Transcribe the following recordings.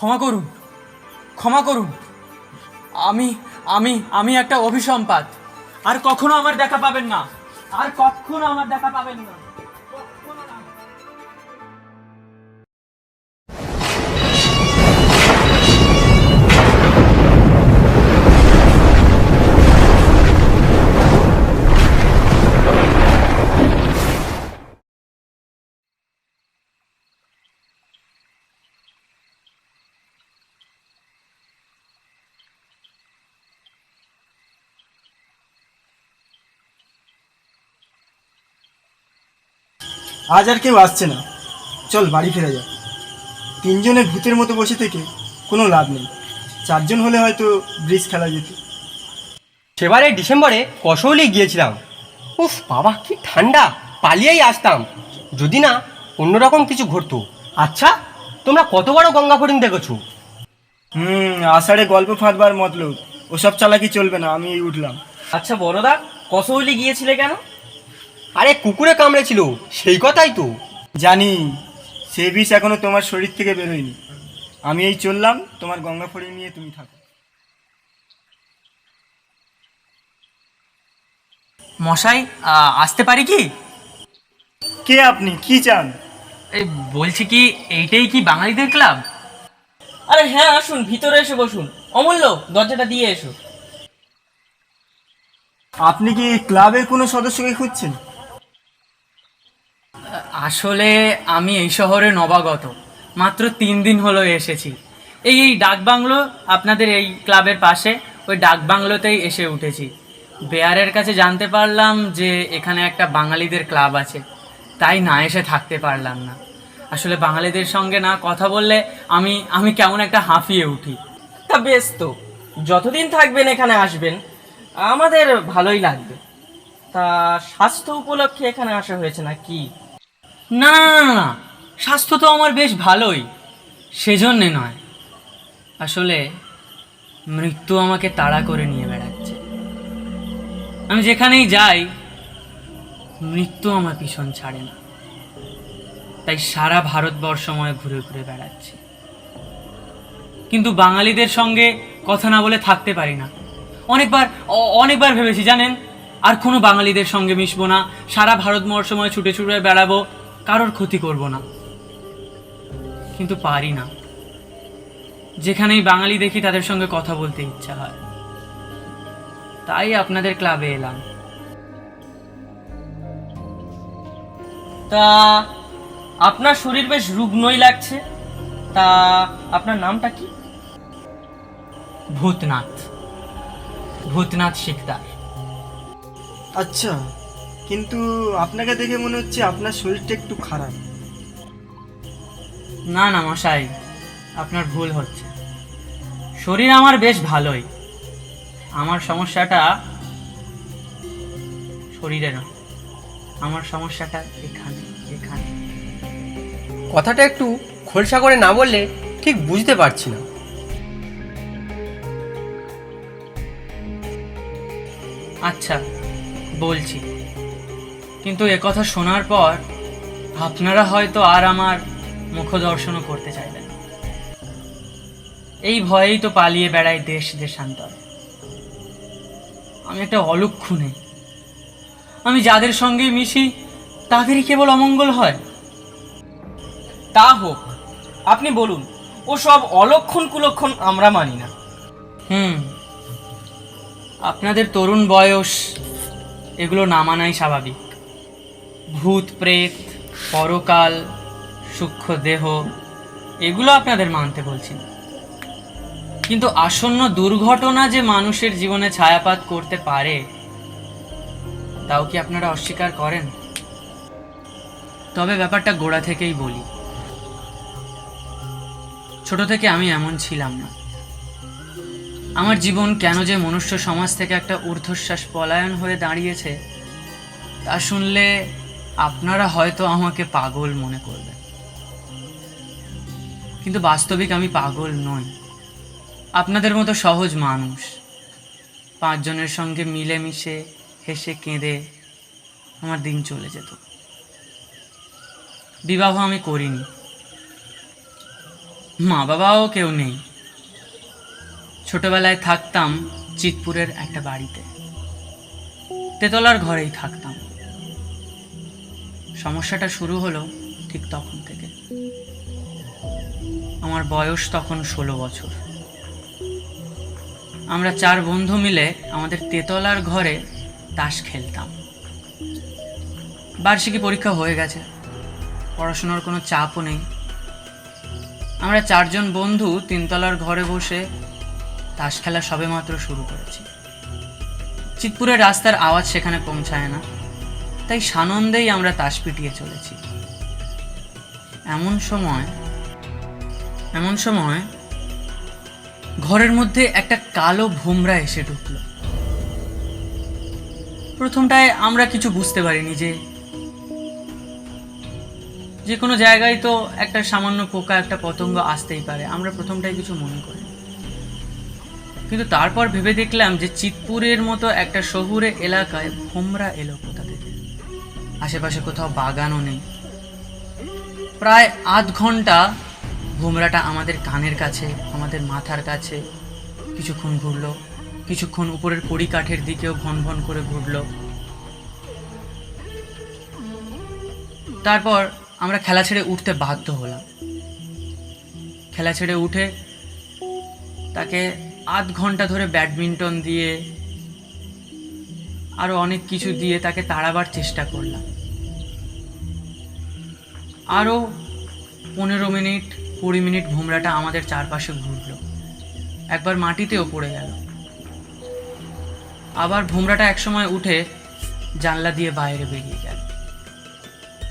ক্ষমা করুন ক্ষমা করুন। আমি আমি আমি একটা অভিসম্পাত আর কখনো আমার দেখা পাবেন না। আর কখনো আমার দেখা পাবেন না। আজ আর কেউ আসছে না। চল বাড়ি ফিরে যা তিনজনে ভূতের মতো বসে থেকে কোনো লাভ নেই। চারজন হলে হয়তো ব্রিজ খেলা যেত। সেবারে ডিসেম্বরে কসৌলি গিয়েছিলাম। উফ বাবা কি ঠান্ডা। পালিয়েই আসতাম। যদি না অন্যরকম কিছু ঘটতো। আচ্ছা? তোমরা কত বড় গঙ্গা ফরিং দেখেছ? হুম আষাঢ়ে গল্প ফাঁদবার মতলব। ওসব চালাকি চলবে না আমি উঠলাম। আচ্ছা বড়দা কসৌলি গিয়েছিলে কেন? আরে কুকুরে কামড়েছিল সেই কথাই তো। জানি সে বিষ এখনও তোমার শরীর থেকে বেরোয়নি। আমি এই চললাম তোমার গঙ্গা ফড়িং নিয়ে তুমি থাকো। মশাই আসতে পারি কি? কে আপনি? কি চান? এই বলছি কি এইটাই কি বাঙালিদের ক্লাব? আরে হ্যাঁ আসুন ভিতরে এসে বসুন। অমূল্য দরজাটা দিয়ে এসো। আপনি কি ক্লাবের কোনো সদস্যকে খুঁজছেন? আসলে আমি এই শহরে নবাগত। মাত্র তিন দিন হলো এসেছি। এই এই ডাকবাংলো আপনাদের এই ক্লাবের পাশে, ওই ডাকবাংলোতেই এসে উঠেছি। বেয়ারের কাছে জানতে পারলাম যে এখানে একটা বাঙালিদের ক্লাব আছে। তাই না এসে থাকতে পারলাম না। আসলে বাঙালিদের সঙ্গে না কথা বললে আমি আমি কেমন একটা হাঁফিয়ে উঠি। তা বেশ তো, যতদিন থাকবেন এখানে আসবেন, আমাদের ভালোই লাগবে। তা স্বাস্থ্য উপলক্ষে এখানে আসা হয়েছে না কি? না না না, না স্বাস্থ্য তো আমার বেশ ভালোই সেজন্যে নয় আসলে মৃত্যু আমাকে তাড়া করে নিয়ে বেড়াচ্ছে আমি যেখানেই যাই মৃত্যু আমার পিছন ছাড়ে না তাই সারা ভারতবর্ষময় ঘুরে ঘুরে বেড়াচ্ছি কিন্তু বাঙালিদের সঙ্গে কথা না বলে থাকতে পারি না অনেকবার অনেকবার ভেবেছি জানেন আর কোনো বাঙালিদের সঙ্গে মিশবো না সারা ভারতবর্ষময় ছুটে ছুটে বেড়াবো কারোর ক্ষতি করব না। কিন্তু পারি না। যেখানেই বাঙালি দেখি তাদের সঙ্গে কথা বলতে ইচ্ছা হয়। তাই আপনাদের ক্লাবে এলাম। তা, আপনার শরীর বেশ রুগ্নই লাগছে। তা, আপনার নামটা কি? ভূতনাথ। ভূতনাথ শিকদার। আচ্ছা। কিন্তু আপনাকে দেখে মনে হচ্ছে আপনার শরীরটা একটু খারাপ। না না মশাই আপনার ভুল হচ্ছে। শরীর আমার বেশ ভালোই। আমার সমস্যাটা শরীরে না। আমার সমস্যাটা এখানে এখানে। কথাটা একটু খোলসা করে না বললে ঠিক বুঝতে পারছি না। আচ্ছা বলছি। কিন্তু কথা শোনার পর আপনারা হয়তো আর আমার মুখ দর্শনও করতে চাইবেন এই ভয়েই তো পালিয়ে বেড়াই দেশ দেশান্তর। আমি একটা অলক্ষণে আমি যাদের সঙ্গে মিশি, তাদেরই কেবল অমঙ্গল হয়। তা হোক, আপনি বলুন, ও সব অলক্ষণ কুলক্ষণ আমরা মানি না। হুম, আপনাদের তরুণ বয়স, এগুলো না মানাই স্বাভাবিক। ভূত প্রেত, পরকাল, সূক্ষ্ম দেহ, এগুলো আপনাদের মানতে বলছি। কিন্তু আসন্ন দুর্ঘটনা যে মানুষের জীবনে ছায়াপাত করতে পারে, তাও কি আপনারা অস্বীকার করেন? তবে ব্যাপারটা গোড়া থেকেই বলি। ছোট থেকে আমি এমন ছিলাম না। আমার জীবন কেন যে মনুষ্য সমাজ থেকে একটা ঊর্ধ্বশ্বাস পলায়ন হয়ে দাঁড়িয়েছে, তা শুনলে আপনারা হয়তো আমাকে পাগল মনে করবেন। কিন্তু বাস্তবিক আমি পাগল নই। আপনাদের মতো সহজ মানুষ। পাঁচজনের সঙ্গে মিলেমিশে হেসে কেঁদে আমার দিন চলে যেত। বিবাহ আমি করিনি। মা বাবাও কেউ নেই। ছোটবেলায় থাকতাম চিতপুরের একটা বাড়িতে। তেতলার ঘরেই থাকতাম। সমস্যাটা শুরু হলো ঠিক তখন থেকে। আমার বয়স তখন ষোলো বছর। আমরা চার বন্ধু মিলে আমাদের তেতলার ঘরে তাস খেলতাম। বার্ষিকী পরীক্ষা হয়ে গেছে, পড়াশোনার কোনো চাপও নেই। আমরা চারজন বন্ধু তিনতলার ঘরে বসে তাস খেলা সবেমাত্র শুরু করেছি। চিতপুরের রাস্তার আওয়াজ সেখানে পৌঁছায় না। তাই সানন্দেই আমরা তাস পিটিয়ে চলেছি। এমন সময় এমন সময় ঘরের মধ্যে একটা কালো ভোমরা এসে ঢুকলো। প্রথমটায় আমরা কিছু বুঝতে পারিনি যে যে কোনো জায়গায় তো একটা সামান্য পোকা, একটা পতঙ্গ আসতেই পারে, আমরা প্রথমটায় কিছু মনে করি কিন্তু তারপর ভেবে দেখলাম যে চিতপুরের মতো একটা শহুরে এলাকায় ভোমরা এলো। আশেপাশে কোথাও বাগানও নেই। প্রায় আধ ঘণ্টা ভোমরাটা আমাদের কানের কাছে, আমাদের মাথার কাছে। কিছুক্ষণ ঘুরলো, কিছুক্ষণ উপরের কড়িকাঠের দিকেও ভন ভন করে ঘুরলো। তারপর আমরা খেলা ছেড়ে উঠতে বাধ্য হলাম। খেলা ছেড়ে উঠে তাকে আধ ঘণ্টা ধরে ব্যাডমিন্টন দিয়ে আরও অনেক কিছু দিয়ে তাকে তাড়াবার চেষ্টা করলাম। আরও পনেরো মিনিট, কুড়ি মিনিট ভোমরাটা আমাদের চারপাশে ঘুরলো। একবার মাটিতেও পড়ে গেল। আবার ভোমরাটা একসময় উঠে জানলা দিয়ে বাইরে বেরিয়ে গেল।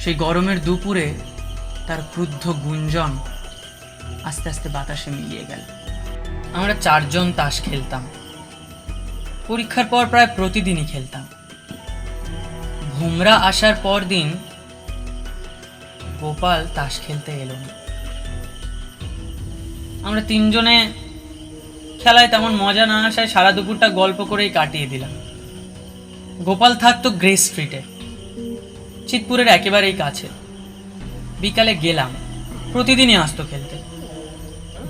সেই গরমের দুপুরে তার ক্রুদ্ধ গুঞ্জন আস্তে আস্তে বাতাসে মিলিয়ে গেল। আমরা চারজন তাস খেলতাম। পরীক্ষার পর প্রায় প্রতিদিনই খেলতাম। ভুমরা আসার পর দিন গোপাল তাস খেলতে এলো না। আমরা তিনজনে খেলায় তেমন মজা না আসায় সারা দুপুরটা গল্প করেই কাটিয়ে দিলাম। গোপাল থাকতো গ্রে স্ট্রিটে। চিতপুরের একেবারেই কাছে। বিকালে গেলাম। প্রতিদিনই আসতো খেলতে।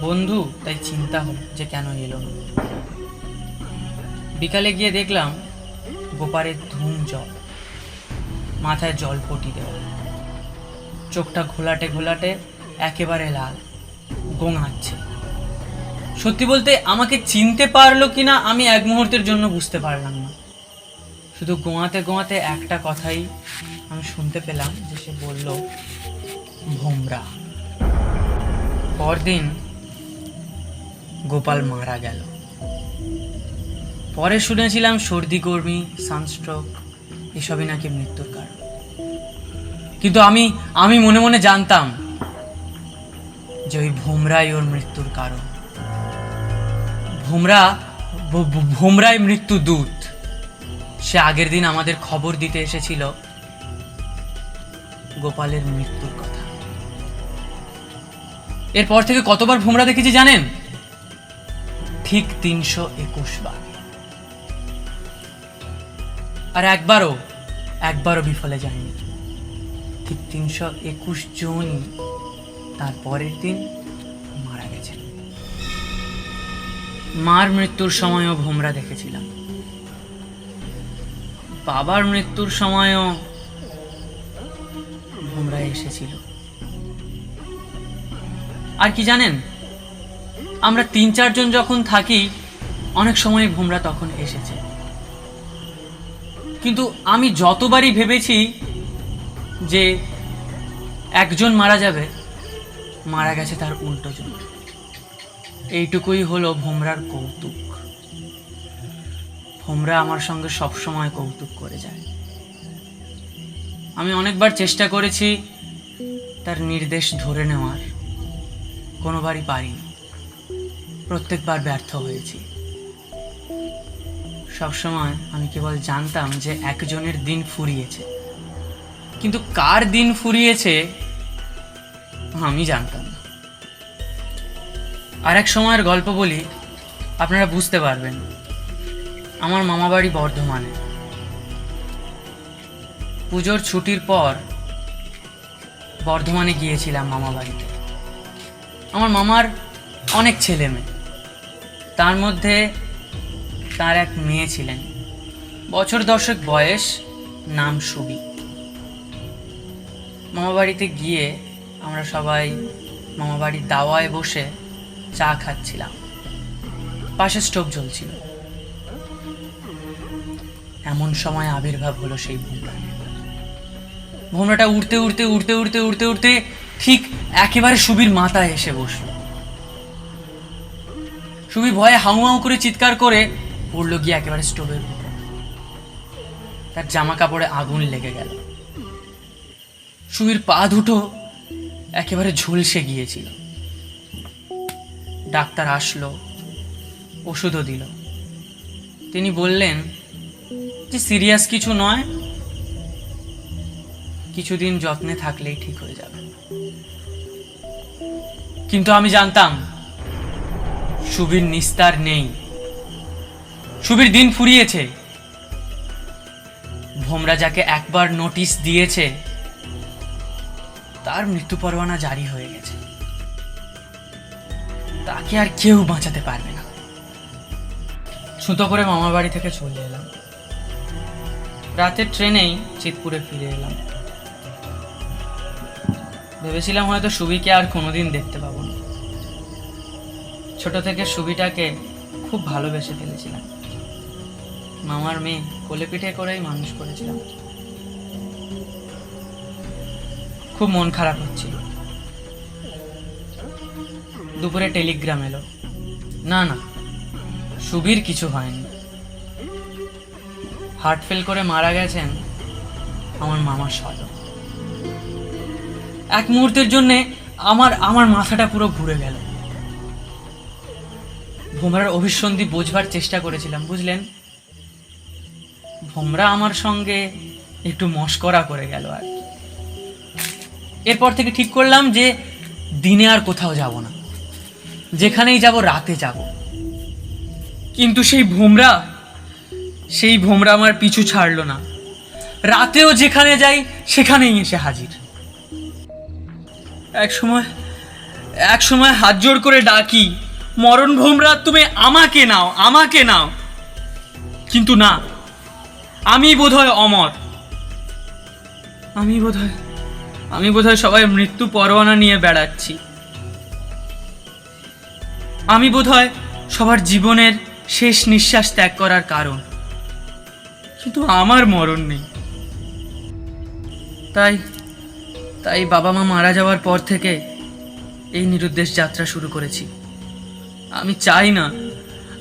বন্ধু, তাই চিন্তা হলো যে কেন এলো না। বিকালে গিয়ে দেখলাম গোপারের ধুম জল, মাথায় জল পটি দেওয়া। চোখটা ঘোলাটে ঘোলাটে, একেবারে লাল, গোঙাচ্ছে। সত্যি বলতে আমাকে চিনতে পারল কিনা আমি এক মুহূর্তের জন্য বুঝতে পারলাম না। শুধু গোয়াতে গোয়াতে একটা কথাই আমি শুনতে পেলাম যে সে বলল, ভোমরা। পরদিন গোপাল মারা গেল। পরে শুনেছিলাম সর্দি, কর্মী, সানস্ট্রোক, এসবই নাকি মৃত্যুর কারণ। কিন্তু আমি আমি মনে মনে জানতাম যে ওই ভোমরাই ওর মৃত্যুর কারণ। ভোমরা ভোমরাই মৃত্যু দূত। সে আগের দিন আমাদের খবর দিতে এসেছিল গোপালের মৃত্যুর কথা। এরপর থেকে কতবার ভোমরা দেখেছি জানেন? ঠিক তিনশো একুশ বার। আর একবারও একবারও বিফলে যায়নি। ঠিক তিনশো একুশ জনই তার পরের দিন মারা গেছেন। মার মৃত্যুর সময়ও ভোমরা দেখেছিলাম। বাবার মৃত্যুর সময়ও ভোমরা এসেছিল। আর কি জানেন, আমরা তিন চারজন যখন থাকি, অনেক সময় ভোমরা তখন এসেছে। কিন্তু আমি যতবারই ভেবেছি যে একজন মারা যাবে, মারা গেছে তার উল্টো জন। এইটুকুই হলো ভোমরার কৌতুক। ভোমরা আমার সঙ্গে সবসময় কৌতুক করে যায়। আমি অনেকবার চেষ্টা করেছি তার নির্দেশ ধরে নেওয়ার। কোনোবারই পারিনি। প্রত্যেকবার ব্যর্থ হয়েছি। সবসময় আমি কেবল জানতাম যে একজনের দিন ফুরিয়েছে। কিন্তু কার দিন ফুরিয়েছে, আমি জানতাম না। আর এক সময়ের গল্প বলি, আপনারা বুঝতে পারবেন। আমার মামাবাড়ি বর্ধমানে। পুজোর ছুটির পর বর্ধমানে গিয়েছিলাম মামা বাড়িতে আমার মামার অনেক ছেলে মেয়ে তার মধ্যে তার এক মেয়ে ছিলেন। বছর দশেক বয়স, নাম সুবি। মামাবাড়িতে গিয়ে আমরা সবাই মামা বাড়ির দাওয়ায় বসে চা খাচ্ছিলাম। পাশে স্টোভ জ্বলছিল। এমন সময় আবির্ভাব হলো সেই ভোমরা ভোমরাটা উড়তে উড়তে উড়তে উড়তে উড়তে উড়তে ঠিক একেবারে সুবির মাথায় এসে বসল। সুবি ভয়ে হাউ হাউ করে চিৎকার করে পড়ল গিয়ে একেবারে স্টোভের উপরে। তার জামা কাপড়ে আগুন লেগে গেল। সুবির পা দুটো একেবারে ঝলসে গিয়েছিল। ডাক্তার আসলো, ওষুধও দিল। তিনি বললেন যে, সিরিয়াস কিছু নয়, কিছুদিন যত্নে থাকলেই ঠিক হয়ে যাবে। কিন্তু আমি জানতাম সুবীর নিস্তার নেই। সুবীর দিন ফুরিয়েছে। ভোমরা যাকে একবার নোটিশ দিয়েছে। তার মৃত্যু পরোয়ানা জারি হয়ে গেছে। তাকে আর কেউ বাঁচাতে পারবে না। সুতো করে মামার বাড়ি থেকে চলে এলাম। রাতের ট্রেনেই চিতপুরে ফিরে এলাম। ভেবেছিলাম হয়তো সুবিকে আর কোনোদিন দেখতে পাবো না। ছোট থেকে সুবিটাকে খুব ভালোবেসে ফেলেছিলাম। মামার মেয়ে কোলে পিঠে করেই মানুষ করেছিলাম। খুব মন খারাপ হচ্ছিল। দুপুরে টেলিগ্রাম এলো। না না, সুবীর কিছু হয়নি। হার্ট ফেল করে মারা গেছেন আমার মামার সল এক মুহূর্তের জন্যে আমার আমার মাথাটা পুরো ঘুরে গেল। ভোমরার অভিসন্ধি বোঝবার চেষ্টা করেছিলাম, বুঝলেন? ভোমরা আমার সঙ্গে একটু মস্করা করে গেল আর কি। এরপর থেকে ঠিক করলাম যে দিনে আর কোথাও যাব না। যেখানেই যাব, রাতে যাব। কিন্তু সেই ভোমরা সেই ভোমরা আমার পিছু ছাড়লো না। রাতেও যেখানে যাই, সেখানেই এসে হাজির। এক সময় এক সময় হাত জোড় করে ডাকি, মরণ ভোমরা, তুমি আমাকে নাও আমাকে নাও। কিন্তু না আমি বোধহয় অমর। আমি বোধহয় আমি বোধহয় সবাই মৃত্যু পরোয়ানা নিয়ে বেড়াচ্ছি। আমি বোধহয় সবার জীবনের শেষ নিঃশ্বাস ত্যাগ করার কারণ। কিন্তু আমার মরণ নেই। তাই তাই বাবা মা মারা যাওয়ার পর থেকে এই নিরুদ্দেশ যাত্রা শুরু করেছি। আমি চাই না,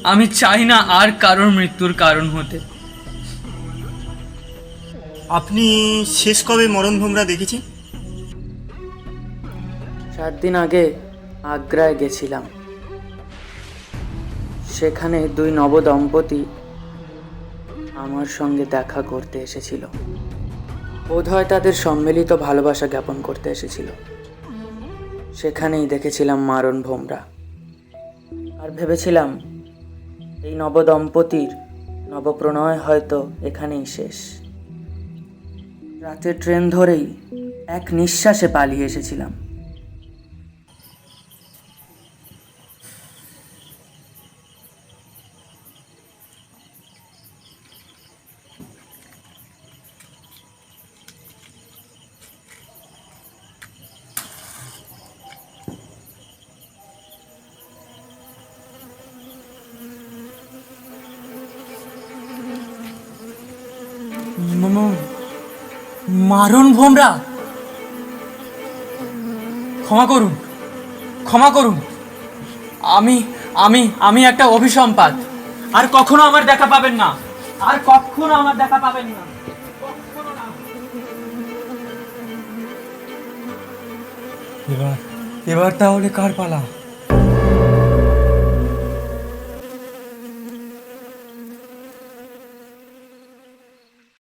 আমি চাই না আর কারোর মৃত্যুর কারণ হতে। আপনি শেষ কবে মরণ ভোমরা দেখেছেন? চার দিন আগে আগ্রায় গেছিলাম। সেখানে দুই নবদম্পতি আমার সঙ্গে দেখা করতে এসেছিল। বোধহয় তাদের সম্মিলিত ভালোবাসা জ্ঞাপন করতে এসেছিল। সেখানেই দেখেছিলাম মারণ ভোমরা। আর ভেবেছিলাম এই নবদম্পতির নবপ্রণয় হয়তো এখানেই শেষ। রাতের ট্রেন ধরেই এক নিঃশ্বাসে পালিয়ে এসেছিলাম। মারণ ভোমরা। ক্ষমা করুন ক্ষমা করুন। আমি আমি আমি একটা অভিসম্পাদ। আর কখনো আমার দেখা পাবেন না। আর কখনো আমার দেখা পাবেন না। এবার এবার তাহলে কার পালা?